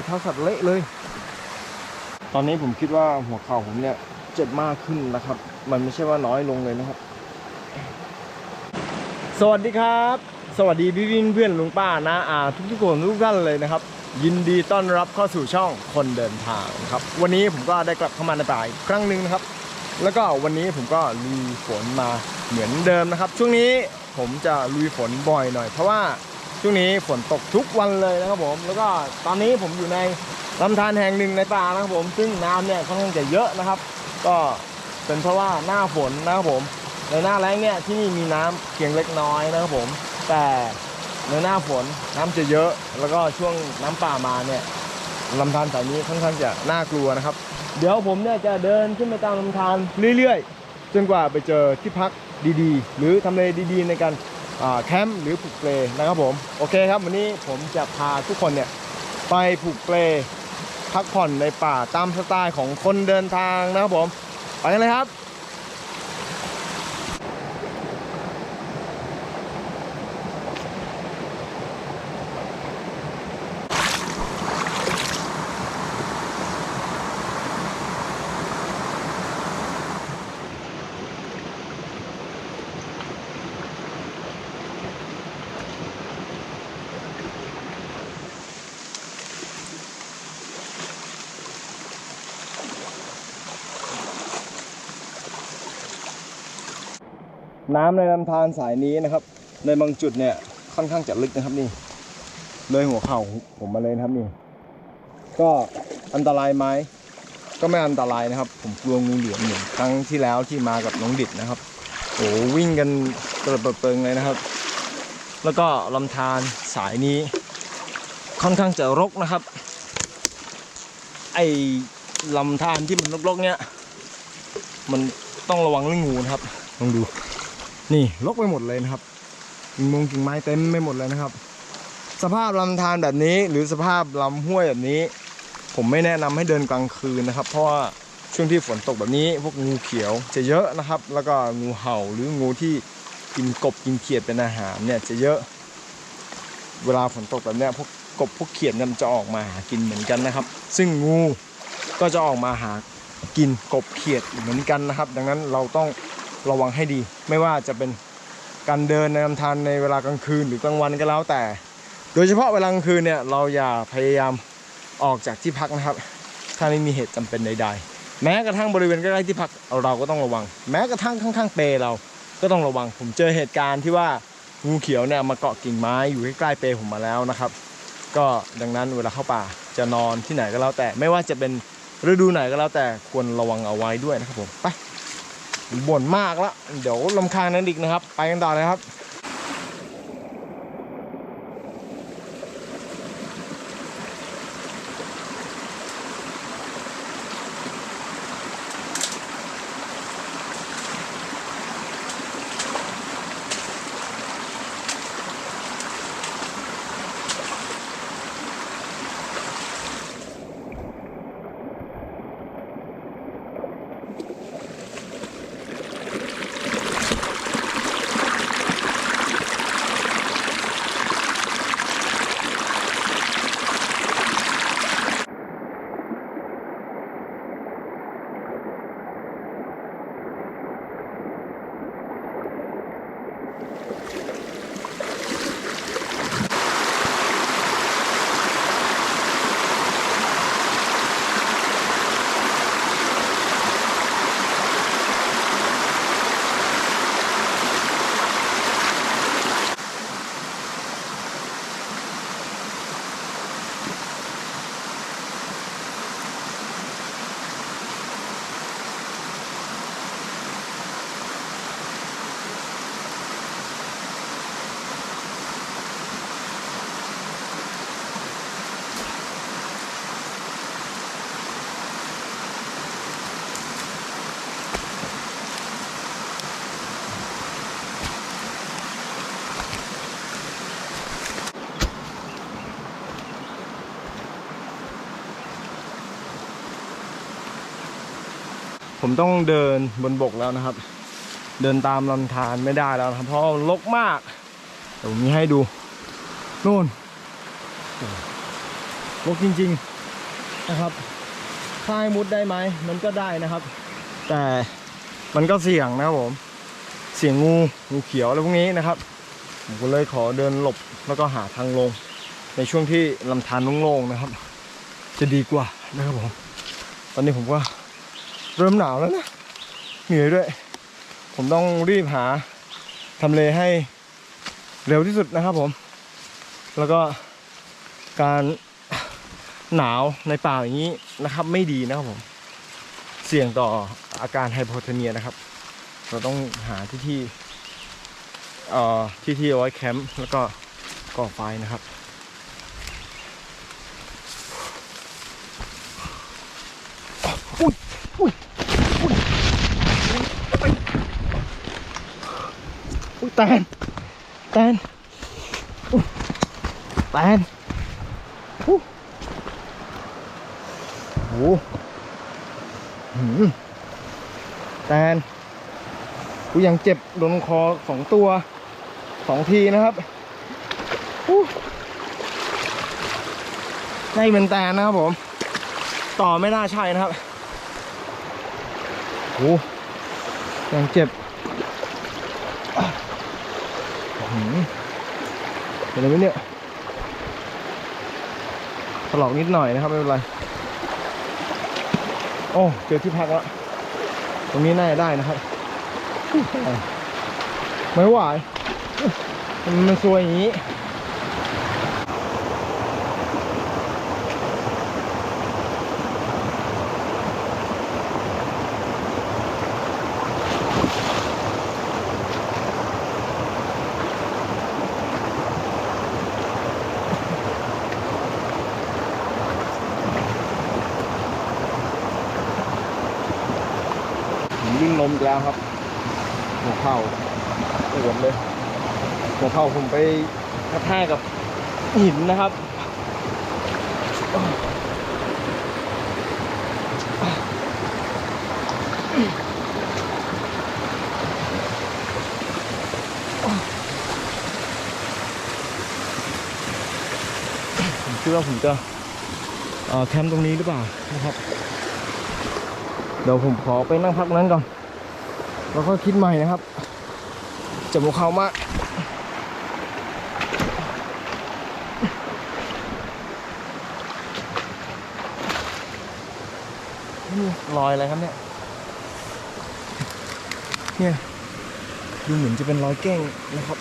อยเท้าสัตว์เละเลย ตอนนี้ผมคิดว่าหัวเข่าผมเนี่ยเจ็บมากขึ้นนะครับ มันไม่ใช่ว่าน้อยลงเลยนะครับ สวัสดีครับ สวัสดีพี่วินเพื่อนลุงป้านะอาทุกทุกคนทุกท่านเลยนะครับ ยินดีต้อนรับเข้าสู่ช่องคนเดินทางครับ วันนี้ผมก็ได้กลับเข้ามาในป่าอีกครั้งหนึ่งนะครับ แล้วก็วันนี้ผมก็ลุยฝนมาเหมือนเดิมนะครับ ช่วงนี้ผมจะลุยฝนบ่อยหน่อย เพราะว่า ช่วงนี้ฝนตกทุกวันเลยนะครับผม แล้วก็ตอนนี้ผมอยู่ในลำธารแห่งหนึ่งในป่านะครับผม ซึ่งน้ำเนี่ยค่อนข้างจะเยอะนะครับ ก็เป็นเพราะว่าหน้าฝนนะครับผม ในหน้าแล้งเนี่ยที่นี่มีน้ำเพียงเล็กน้อยนะครับผม แต่ในหน้าฝนน้ำจะเยอะ แล้วก็ช่วงน้ำป่ามาเนี่ยลำธารสายนี้ค่อนข้างจะน่ากลัวนะครับ เดี๋ยวผมเนี่ยจะเดินขึ้นไปตามลำธารเรื่อยๆ จนกว่าไปเจอที่พักดีๆ หรือทำเลดีๆ ในการ แคมป์หรือผูกเปลนะครับผมโอเคครับวันนี้ผมจะพาทุกคนเนี่ยไปผูกเปลพักผ่อนในป่าตามสไตล์ของคนเดินทางนะครับผมไปกันเลยครับ น้ำในลำธารสายนี้นะครับ ในบางจุดเนี่ยค่อนข้างจะลึกนะครับนี่ เลยหัวเข่าผมมาเลยนะครับนี่ ก็อันตรายไหมก็ไม่อันตรายนะครับ ผมกลัวงูเหลือมเหมือนครั้งที่แล้วที่มากับน้องดิดนะครับโอ้วิ่งกันกระเปิดเปิงเลยนะครับ แล้วก็ลำธารสายนี้ ค่อนข้างจะรกนะครับ ไอ้ลำธารที่มันรกๆเนี่ยมันต้องระวังเรื่องงูนะครับลองดู นี่ลกไปหมดเลยนะครับกิ่งมงกิ่งไม้เต็มไปหมดเลยนะครับ สภาพลำธารแบบนี้ หรือสภาพลำห้วยแบบนี้ ผมไม่แนะนำให้เดินกลางคืนนะครับ เพราะว่าช่วงที่ฝนตกแบบนี้ พวกงูเขียวจะเยอะนะครับ แล้วก็งูเห่าหรืองูที่กินกบกินเขียดเป็นอาหารเนี่ยจะเยอะ เวลาฝนตกแบบนี้พวกกบพวกเขียดมันจะออกมาหากินเหมือนกันนะครับ ซึ่งงูก็จะออกมาหากินกบเขียดเหมือนกันนะครับ ดังนั้นเราต้อง ระวังให้ดี ไม่ว่าจะเป็นการเดินในลำธารในเวลากลางคืนหรือกลางวันก็แล้วแต่ โดยเฉพาะเวลากลางคืนเนี่ยเราอย่าพยายามออกจากที่พักนะครับ ถ้าไม่มีเหตุจำเป็นใด ๆ แม้กระทั่งบริเวณใกล้ๆที่พักเราก็ต้องระวัง แม้กระทั่งข้างๆเปเราก็ต้องระวัง ผมเจอเหตุการณ์ที่ว่างูเขียวเนี่ยมาเกาะกิ่งไม้อยู่ใกล้ๆเปผมมาแล้วนะครับ ก็ดังนั้นเวลาเข้าป่าจะนอนที่ไหนก็แล้วแต่ ไม่ว่าจะเป็นฤดูไหนก็แล้วแต่ควรระวังเอาไว้ด้วยนะครับผมไป บ่นมากแล้ว เดี๋ยวลำคาญนั้นอีกนะครับ ไปกันต่อเลยครับ ผมต้องเดินบนบกแล้วนะครับ เดินตามลำธารไม่ได้แล้วนะครับ เพราะมันรกมากเดี๋ยวผมมีให้ดูนู่นโอ้โหรกจริง ๆนะครับถ้าให้มุดได้ไหมมันก็ได้นะครับ แต่มันก็เสี่ยงนะครับผม เสี่ยงงูงูเขียวอะไรพวกนี้นะครับผมก็เลยขอเดินหลบแล้วก็หาทางลง ในช่วงที่ลำธารโล่งๆนะครับ จะดีกว่านะครับผม ตอนนี้ผมก็ เริ่มหนาวแล้วนะ เหนื่อยด้วย ผมต้องรีบหาทำเลให้เร็วที่สุดนะครับผม แล้วก็การหนาวในป่าอย่างนี้นะครับ ไม่ดีนะครับผม เสี่ยงต่ออาการไฮโปเทเนียนะครับ เราต้องหาที่ที่เอ่อที่ที่เอาไว้แคมป์แล้วก็ก่อไฟนะครับ อุ้ยอุ้ยอุ้ยอุ้ยแตนแตนแตนโอ้โหแตนกูยังเจ็บโดนคอสองตัวสองทีนะครับอู้เป็นแตนนะครับผม ต่อไม่น่าใช่นะครับโอ้ยังเจ็บอะอื้อหือเป็ นอะไรไหมเนี่ยถลอกนิดหน่อยนะครับ ไม่เป็นไร โอ้เจอที่พักแล้วตรงนี้น่าจะได้นะครับ ไม่ไหวมันมันซวยอย่างนี้ กแล้วครับ หัวเข่าปวดเลย หัวเข่าผมไปกระแทกกับหินนะครับผมคิดว่าผมจะเอ่อแคมป์ตรงนี้หรือเปล่านะครับ เดี๋ยวผมขอไปนั่งพักนั้นก่อน แล้วก็คิดใหม่นะครับจะหัวเขามากนี่รอยอะไรครับเนี่ย เนี่ยดูเหมือนจะเป็นรอยแก้งนะครับ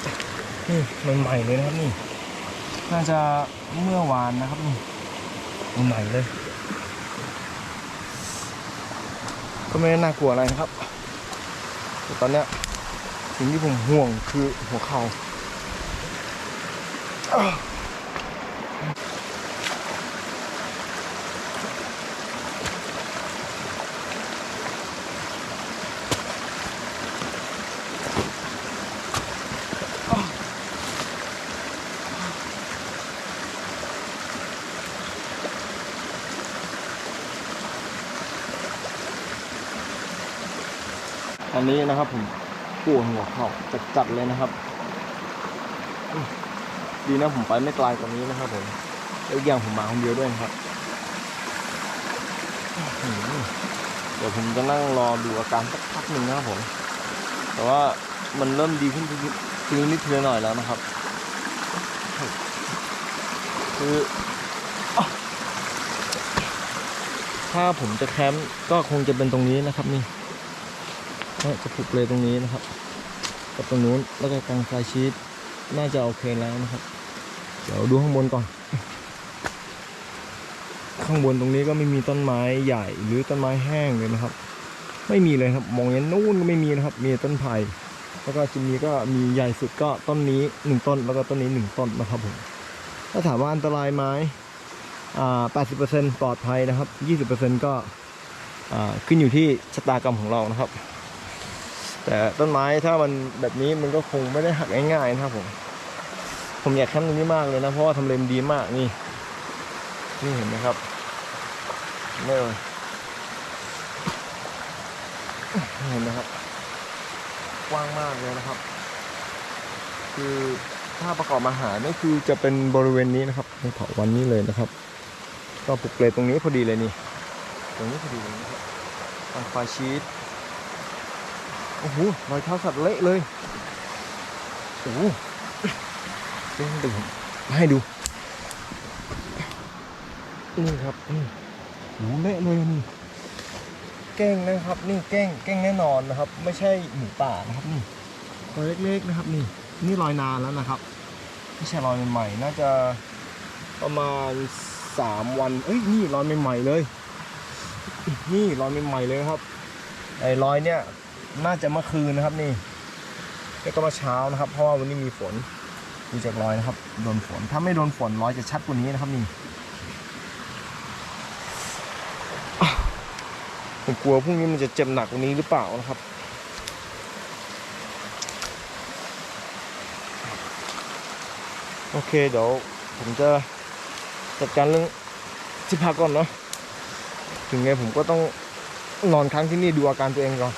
นี่ใหม่ๆเลยนะครับนี่ น่าจะเมื่อวานนะครับนี่ใหม่เลย ก็ไม่ได้น่ากลัวอะไรนะครับ แต่ตอนเนี้ยสิ่งที่ผมห่วงคือหัวเข่าอ้า นะครับผมปวดหัวเข่าจัดๆเลยนะครับดีนะผมไปไม่ไกลกว่านี้นะครับผมแล้วอย่างผมมาคนเดียวด้วยครับ เดี๋ยวผมจะนั่งรอดูอาการสักพักหนึ่งนะครับผม แต่ว่ามันเริ่มดีขึ้นทีนิดทีหน่อยแล้วนะครับ คือถ้าผมจะแคมป์ก็คงจะเป็นตรงนี้นะครับนี่ ก็จะผูกเลยตรงนี้นะครับ กับตรงนู้นแล้วก็กางไฟชีตน่าจะโอเคแล้วนะครับ เดี๋ยวดูข้างบนก่อน ข้างบนตรงนี้ก็ไม่มีต้นไม้ใหญ่หรือต้นไม้แห้งเลยนะครับ ไม่มีเลยครับ มองยันนู่นก็ไม่มีนะครับ มีต้นไผ่แล้วก็จะมีก็มีใหญ่สุดก็ต้นนี้หนึ่งต้น แล้วก็ต้นนี้หนึ่งต้นนะครับผมถ้าถามว่าอันตรายไหมอ่า80%ปลอดภัยนะครับ 20%ก็ขึ้นอยู่ที่ชะตากรรมของเรานะครับ แต่ต้นไม้ถ้ามันแบบนี้มันก็คงไม่ได้หักง่ายๆนะครับผม ผมอยากแคมป์ตรงนี้มากเลยนะ เพราะว่าทำเลมดีมากนี่ นี่เห็นไหมครับไม่เลยเห็นไหมครับ กว้างมากเลยนะครับ คือถ้าประกอบอาหารนี่คือจะเป็นบริเวณนี้นะครับในเถาวันนี้เลยนะครับ ก็ปลุกเกรดตรงนี้พอดีเลยนี่ ตรงนี้พอดีเลยนะครับทางไฟชีส โอ้โหรอยเท้าสัตว์เละเลยโอ้โหเดี๋ยวเดี๋ยวผมมาให้ดูนี่ครับนี่โอ้โหเละเลยนี่แกล้งนะครับ นี่แก้งแกล้งแน่นอนนะครับ ไม่ใช่หมูป่านะครับนี่รอยเล็กๆนะครับนี่ นี่รอยนานแล้วนะครับไม่ใช่รอยใหม่ๆน่าจะประมาณสามวันเอ้ยนี่รอยใหม่ๆเลย นี่รอยใหม่ๆเลยครับไอ้รอยเนี่ย น่าจะเมื่อคืนนะครับนี่แล้วก็เมื่อเช้านะครับ เพราะว่าวันนี้มีฝนดูจากรอยนะครับ โดนฝน ถ้าไม่โดนฝนรอยจะชัดกว่านี้นะครับนี่ผมกลัวพรุ่งนี้มันจะเจ็บหนักกว่านี้หรือเปล่านะครับโอเคเดี๋ยวผมจะจัดการเรื่องที่พักก่อนเนาะถึงไงผมก็ต้องนอนค้างที่นี่ดูอาการตัวเองก่อน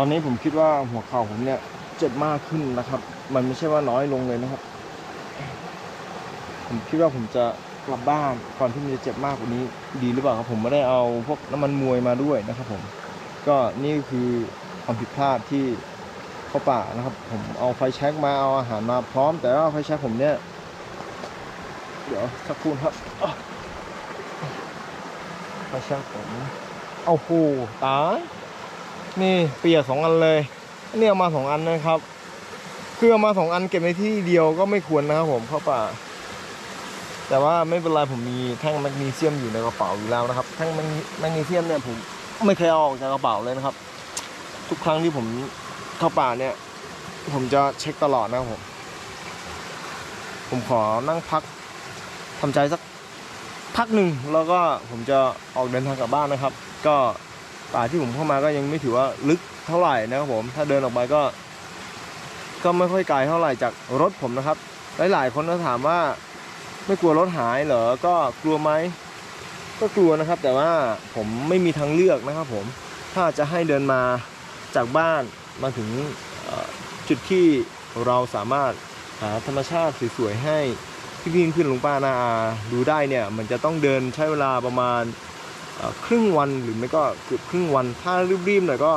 อนนี้ผมคิดว่าหัวเข่าผมเนี่ยเจ็บมากขึ้นนะครับ มันไม่ใช่ว่าน้อยลงเลยนะครับ ผมคิดว่าผมจะกลับบ้านก่อนที่มันจะเจ็บมากกว่านี้ ดีหรือเปล่าครับผมไม่ได้เอาพวกน้ำมันมวยมาด้วยนะครับ ผม ก็นี่คือความผิดพลาดที่เข้าป่านะครับ ผมเอาไฟแช็กมาเอาอาหารมาพร้อม แต่ว่าไฟแช็กผมเนี่ย เดี๋ยวสักครู่ครับไฟแช็กผมเอาโหตาย นี่เปียกสองอันเลยอันนี่เอามาสองอันนะครับคือเอามาสองอันเก็บในที่เดียวก็ไม่ควรนะครับผมเข้าป่า แต่ว่าไม่เป็นไรผมมีแท่งแมกนีเซียมอยู่ในกระเป๋าอยู่แล้วนะครับ แท่งแมกนีแมกนีเซียมเนี่ยผมไม่เคยเอาออกจากกระเป๋าเลยนะครับ ทุกครั้งที่ผมเข้าป่าเนี่ย ผมจะเช็คตลอดนะครับผมผมขอนั่งพักทำใจสักพักหนึ่งแล้วก็ผมจะออกเดินทางกลับบ้านนะครับ ก็ ป่าที่ผมเข้ามาก็ยังไม่ถือว่าลึกเท่าไหร่นะครับผม ถ้าเดินออกไปก็ ก็ไม่ค่อยไกลเท่าไหร่จากรถผมนะครับ หลายๆคนก็ถามว่าไม่กลัวรถหายเหรอ ก็กลัวไหม ก็กลัวนะครับ แต่ว่าผมไม่มีทางเลือกนะครับผม ถ้าจะให้เดินมาจากบ้านมาถึงจุดที่เราสามารถหาธรรมชาติสวยๆให้พี่ๆเพื่อนลุงป้านาอาดูได้เนี่ย มันจะต้องเดินใช้เวลาประมาณ ครึ่งวันหรือไม่ก็เกือบครึ่งวัน ถ้ารีบๆหน่อยก็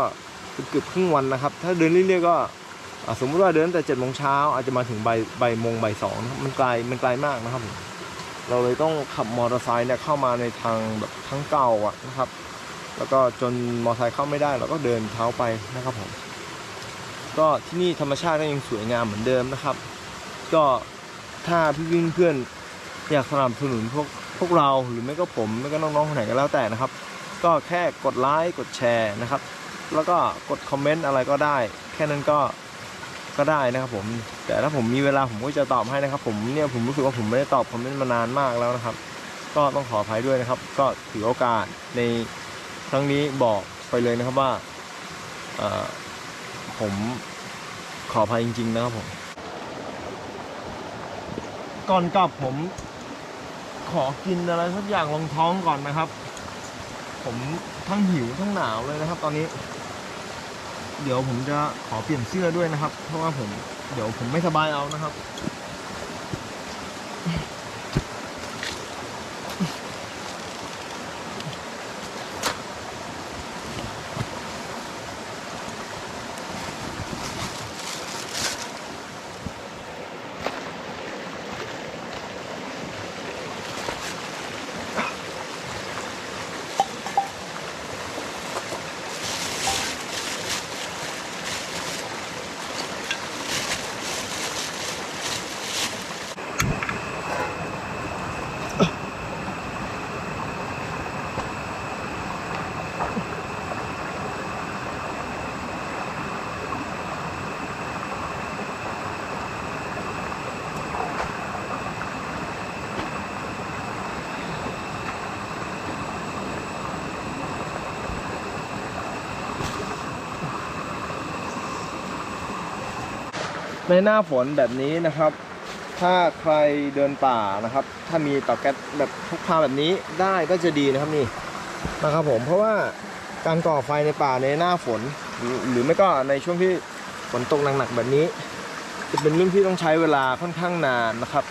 เกือบครึ่งวันนะครับ ถ้าเดินเรื่อยๆก็สมมติว่าเดินตั้งแต่เจ็ดโมงเช้าอาจจะมาถึงบ่ายบ่ายโมงบ่ายสองนะมันไกลมันไกลมากนะครับ เราเลยต้องขับมอเตอร์ไซค์เนี่ยเข้ามาในทางแบบทางเก่าอะนะครับ แล้วก็จนมอเตอร์ไซค์เข้าไม่ได้เราก็เดินเท้าไปนะครับผมก็ที่นี่ธรรมชาติก็ยังสวยงามเหมือนเดิมนะครับ ก็ถ้าพี่วิ่งเพื่อนอยากสนับสนุนพวก พวกเราหรือไม่ก็ผมไม่ก็น้องๆคนไหนก็แล้วแต่นะครับ ก็แค่กดไลค์กดแชร์นะครับ แล้วก็กดคอมเมนต์อะไรก็ได้ แค่นั้นก็ก็ได้นะครับผม แต่ถ้าผมมีเวลาผมก็จะตอบให้นะครับ ผมเนี่ยผมรู้สึกว่าผมไม่ได้ตอบคอมเมนต์มานานมากแล้วนะครับ ก็ต้องขออภัยด้วยนะครับ ก็ถือโอกาสในครั้งนี้บอกไปเลยนะครับว่าผมขออภัยจริง ๆ นะครับผม ก่อนกลับผม ขอกินอะไรสักอย่างรองท้องก่อนนะครับ ผมทั้งหิวทั้งหนาวเลยนะครับ ตอนนี้ เดี๋ยวผมจะขอเปลี่ยนเสื้อด้วยนะครับ เพราะว่าผม เดี๋ยวผมไม่สบายเอานะครับ ในหน้าฝนแบบนี้นะครับ ถ้าใครเดินป่านะครับ ถ้ามีเตาแก๊สแบบพกพาแบบนี้ได้ก็จะดีนะครับนี่นะครับผมเพราะว่าการก่อไฟในป่าในหน้าฝน หรือไม่ก็ในช่วงที่ฝนตกหนักๆแบบนี้ จะเป็นเรื่องที่ต้องใช้เวลาค่อนข้างนานนะครับ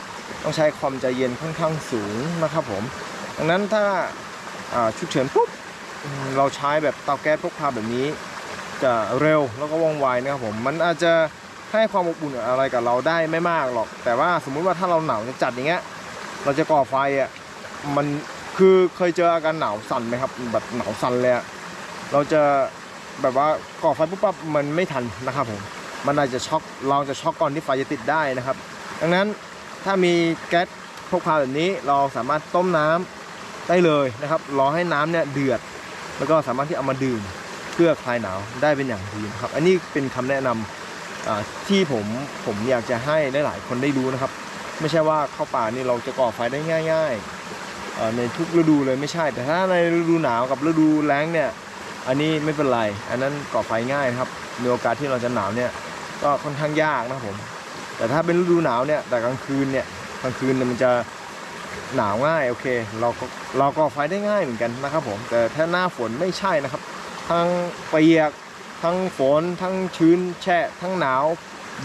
ต้องใช้ความใจเย็นค่อนข้างสูงนะครับผมดังนั้นถ้าอ่าฉุกเฉินปุ๊บเราใช้แบบเตาแก๊สพกพาแบบนี้ จะเร็วแล้วก็ว่องไวนะครับผมมันอาจจะ ให้ความอบอุ่นอะไรกับเราได้ไม่มากหรอก แต่ว่าสมมุติว่าถ้าเราหนาวจัดอย่างเงี้ย เราจะก่อไฟอะมันคือเคยเจออาการหนาวสั่นไหมครับ แบบหนาวสั่นเลยอะเราจะแบบว่าก่อไฟปุ๊บปั๊บมันไม่ทันนะครับผมมันอาจจะช็อกเราจะช็อกก่อนที่ไฟจะติดได้นะครับ ดังนั้นถ้ามีแก๊สพกพาแบบนี้เราสามารถต้มน้ำได้เลยนะครับรอให้น้ำเนี่ยเดือด แล้วก็สามารถที่เอามาดื่มเพื่อคลายหนาวได้เป็นอย่างดีนะครับ อันนี้เป็นคำแนะนำอ่า ที่ผมผมอยากจะให้หลายๆคนได้รู้นะครับ ไม่ใช่ว่าเข้าป่านี่เราจะก่อไฟได้ง่าย ๆ ในทุกฤดูเลยไม่ใช่ แต่ถ้าในฤดูหนาวกับฤดูแล้งเนี่ย อันนี้ไม่เป็นไร อันนั้นก่อไฟง่ายครับมีโอกาสที่เราจะหนาวเนี่ยก็ค่อนข้างยากนะครับผม แต่ถ้าเป็นฤดูหนาวเนี่ยแต่กลางคืนเนี่ยกลางคืนมันจะหนาวง่ายโอเค เราก็เราก่อไฟได้ง่ายเหมือนกันนะครับผม แต่ถ้าหน้าฝนไม่ใช่นะครับ ทั้งเปียก ทั้งฝนทั้งชื้นแช่ทั้งหนาว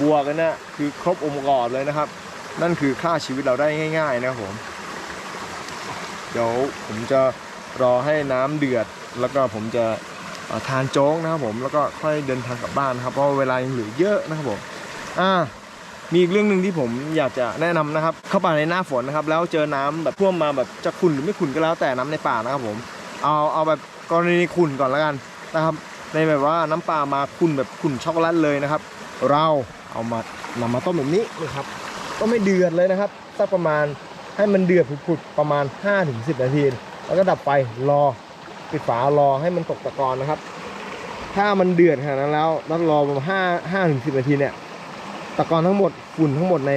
บวกกันนะคือครบองค์ประกอบเลยนะครับ นั่นคือค่าชีวิตเราได้ง่าย ๆ นะครับผมเดี๋ยวผมจะรอให้น้ำเดือด แล้วก็ผมจะทานโจ๊กนะครับผมแล้วก็ค่อยเดินทางกลับบ้านนะครับเพราะเวลายังเหลือเยอะนะครับผมอ่ามีอีกเรื่องหนึ่งที่ผมอยากจะแนะนำนะครับ เข้าป่าในหน้าฝนนะครับ แล้วเจอน้ำแบบท่วมมาแบบจะขุ่นหรือไม่ขุ่นก็แล้วแต่น้ำในป่านะครับผมเอาเอาแบบกรณีขุ่นก่อนแล้วกันนะครับ ในแบบว่าน้ำปลามาขุ่นแบบขุ่นช็อกโกแลตเลยนะครับ เราเอามานำมาต้มแบบนี้นะครับ ก็ไม่เดือดเลยนะครับสักประมาณให้มันเดือดผุดๆประมาณ 5-10 นาที แล้วก็ดับไฟรอปิดฝารอให้มันตกตะกอนนะครับ ถ้ามันเดือดขนาดนั้นแล้วแล้วรอประมาณห้าห้าถึงสิบนาทีเนี่ย ตะกอนทั้งหมดฝุ่นทั้งหมดใน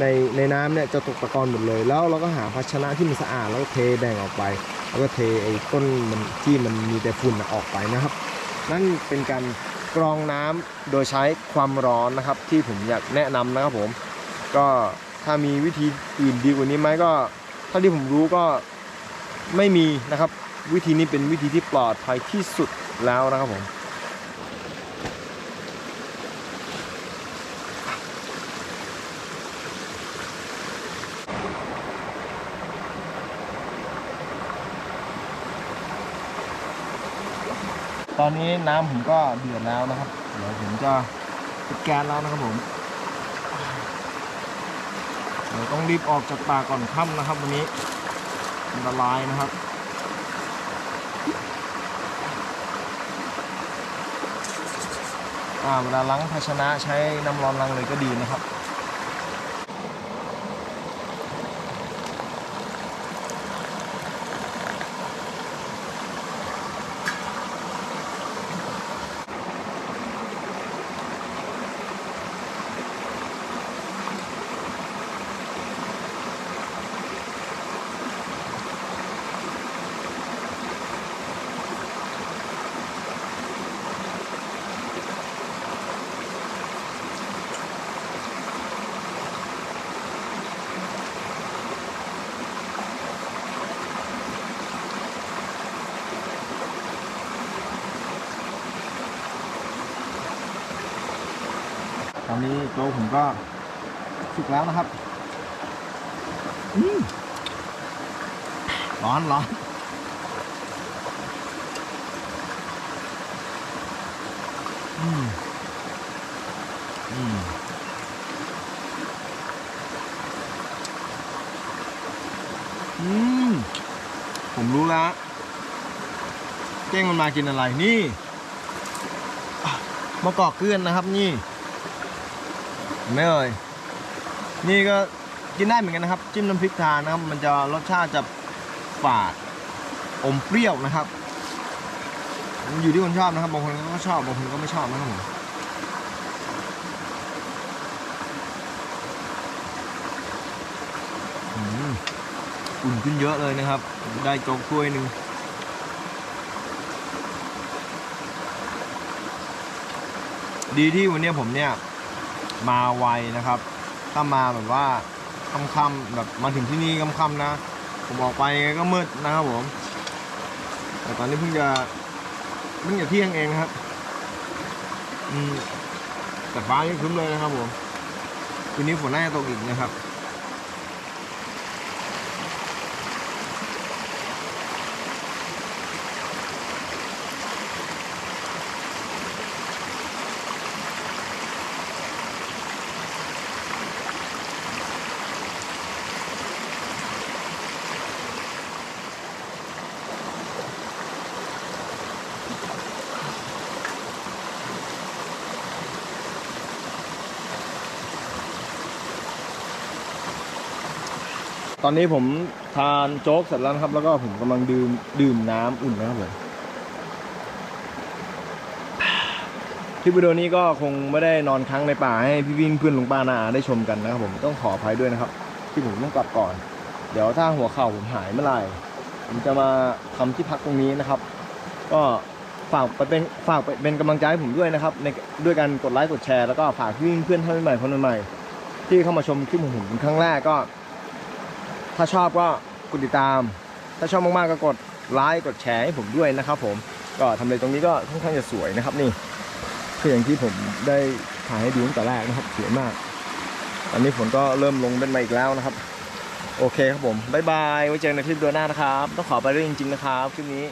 ในในน้ำเนี่ยจะตกตะกอนหมดเลย แล้วเราก็หาภาชนะที่มันสะอาดแล้วเทแบ่งออกไป แล้วก็เทไอ้ต้นมันที่มันมีแต่ฝุ่นออกไปนะครับ นั่นเป็นการกรองน้ำโดยใช้ความร้อนนะครับ ที่ผมอยากแนะนำนะครับผม ก็ถ้ามีวิธีอื่นดีกว่านี้ไหมก็เท่าที่ผมรู้ก็ไม่มีนะครับ วิธีนี้เป็นวิธีที่ปลอดภัยที่สุดแล้วนะครับผม ตอนนี้น้ำผมก็เดือดแล้วนะครับ เดี๋ยวผมจะปิดแก๊สแล้วนะครับผมเดี๋ยวต้องรีบออกจากป่าก่อนค่ำนะครับวันนี้อันตรายนะครับอ่าเวลาล้างภาชนะใช้น้ำร้อนล้างเลยก็ดีนะครับ อนนี้โต๊ะผมก็สุกแล้วนะครับอืมร้อนร้อนอืมอืมอืมผมรู้แล้วเจ้งมันมากินอะไรนี่มะกอกเกลือนนะครับนี่ ไหม่เอ่ยนี่ก็กินได้เหมือนกันนะครับ จิ้มน้ำพริกทานนะครับ มันจะรสชาติจะฝาดอมเปรี้ยวนะครับมันอยู่ที่คนชอบนะครับบางคนก็ชอบบางคนก็ไม่ชอบนะครับผมอุ่นขึ้นเยอะเลยนะครับ ได้โจ๊กถ้วยหนึ่งดีที่วันนี้ผมเนี่ย มาไวนะครับ ถ้ามาแบบว่าค่ำๆแบบมาถึงที่นี่ค่ำๆนะ ผมออกไปก็มืดนะครับผมแต่ตอนนี้เพิ่งจะเพิ่งจะเที่ยงเองนะครับ อืมแต่ฟ้ายังครึ้มเลยนะครับผมคืนนี้ฝนน่าจะตกอีกนะครับ ตอนนี้ผมทานโจ๊กเสร็จแล้วนะครับ แล้วก็ผมกำลังดื่มดื่มน้ำอุ่นนะครับผมคลิปวิดีโอนี้ก็คงไม่ได้นอนค้างในป่าให้พี่วิ่งเพื่อนลุงป้านาได้ชมกันนะครับผมต้องขออภัยด้วยนะครับ ที่ผมต้องกลับก่อน เดี๋ยวถ้าหัวเข่าผมหายเมื่อไหร่ผมจะมาทำที่พักตรงนี้นะครับ ก็ฝากไปเป็นฝากไปเป็นกำลังใจให้ผมด้วยนะครับในด้วยการกดไลค์กดแชร์แล้วก็ฝากพี่วิ่งเพื่อนท่านใหม่คนใหม่ที่เข้ามาชมคลิปของผมเป็นครั้งแรกก็ ถ้าชอบก็กดติดตาม ถ้าชอบมากๆก็กดไลค์กดแชร์ให้ผมด้วยนะครับผมก็ทำเลตรงนี้ก็ค่อนข้างจะสวยนะครับนี่คืออย่างที่ผมได้ถ่ายให้ดูตั้งแต่แรกนะครับสวยมาก อันนี้ฝนก็เริ่มลงเป็นมาอีกแล้วนะครับ โอเคครับผม บ๊ายบาย ไว้เจอกันในคลิปเดือนหน้านะครับ ต้องขอไปด้วยจริง ๆ นะครับ คลิปนี้